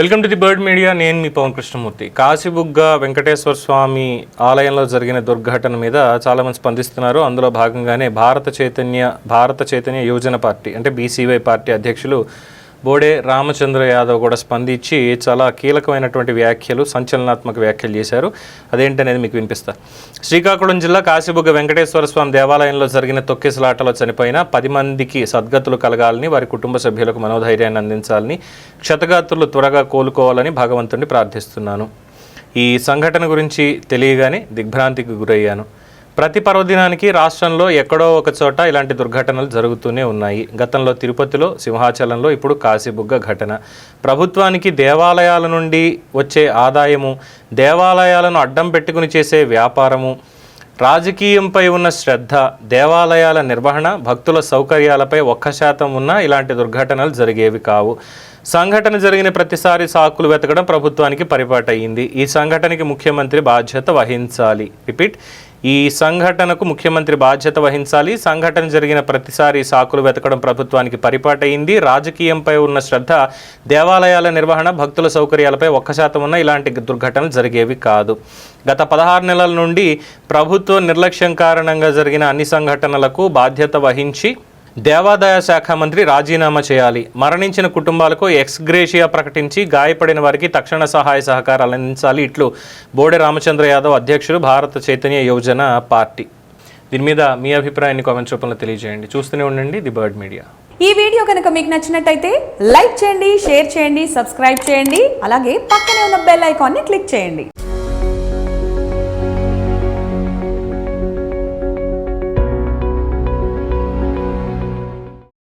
Welcome to the bird media. నేను మీ పవన్ కృష్ణమూర్తి. కాశీబుగ్గ వెంకటేశ్వర స్వామి ఆలయంలో జరిగిన దుర్ఘటన మీద చాలామంది స్పందిస్తున్నారు. అందులో భాగంగానే భారత చైతన్య భారత చైతన్య యువజన పార్టీ అంటే బీసీవై పార్టీ అధ్యక్షులు బోడే రామచంద్ర యాదవ్ కూడా స్పందించి చాలా కీలకమైనటువంటి వ్యాఖ్యలు సంచలనాత్మక వ్యాఖ్యలు చేశారు. అదేంటనేది మీకు వినిపిస్తా. శ్రీకాకుళం జిల్లా కాశీబుగ్గ వెంకటేశ్వర స్వామి దేవాలయంలో జరిగిన తొక్కిసలాటలో చనిపోయిన పది మందికి సద్గతులు కలగాలని వారి కుటుంబ సభ్యులకు మనోధైర్యాన్ని అందించాలని క్షతగాత్రులు త్వరగా కోలుకోవాలని భగవంతుడిని ప్రార్థిస్తున్నాను. ఈ సంఘటన గురించి తెలియగానే దిగ్భ్రాంతికి గురయ్యాను. ప్రతి పర్వదినానికి రాష్ట్రంలో ఎక్కడో ఒక చోట ఇలాంటి దుర్ఘటనలు జరుగుతూనే ఉన్నాయి. గతంలో తిరుపతిలో సింహాచలంలో ఇప్పుడు కాశీబుగ్గ ఘటన. ప్రభుత్వానికి దేవాలయాల నుండి వచ్చే ఆదాయము దేవాలయాలను అడ్డం పెట్టుకుని చేసే వ్యాపారము రాజకీయంపై ఉన్న శ్రద్ధ దేవాలయాల నిర్వహణ భక్తుల సౌకర్యాలపై ఒక్క శాతం ఉన్న ఇలాంటి దుర్ఘటనలు జరిగేవి కావు. సంఘటన జరిగిన ప్రతిసారి సాకులు వెతకడం ప్రభుత్వానికి పరిపాటయ్యింది ఈ సంఘటనకి ముఖ్యమంత్రి బాధ్యత వహించాలి. రిపీట్ ఈ సంఘటనకు ముఖ్యమంత్రి బాధ్యత వహించాలి. సంఘటన జరిగిన ప్రతిసారి సాకులు వెతకడం ప్రభుత్వానికి పరిపాటయింది. రాజకీయంపై ఉన్న శ్రద్ధ దేవాలయాల నిర్వహణ భక్తుల సౌకర్యాలపై ఒక్క శాతం ఉన్న ఇలాంటి దుర్ఘటనలు జరిగేవి కాదు. గత పదహారు నెలల నుండి ప్రభుత్వ నిర్లక్ష్యం కారణంగా జరిగిన అన్ని సంఘటనలకు బాధ్యత వహించి దేవాదాయ శాఖ మంత్రి రాజీనామా చేయాలి. మరణించిన కుటుంబాలకు ఎక్స్గ్రేషియా ప్రకటించి గాయపడిన వారికి తక్షణ సహాయ సహకారాలు అందించాలి ఇట్లు బోడే రామచంద్ర యాదవ్ అధ్యక్షుడు భారత చైతన్య యోజన పార్టీ. దీని మీద మీ అభిప్రాయాన్ని కామెంట్స్ రూపంలో తెలియజేయండి. చూస్తూనే ఉండండి ది బర్డ్ మీడియా. ఈ వీడియో కనుక మీకు నచ్చినట్టయితే లైక్ చేయండి షేర్ చేయండి సబ్స్క్రైబ్ చేయండి అలాగే పక్కనే ఉన్న బెల్ ఐకాన్ని క్లిక్ చేయండి.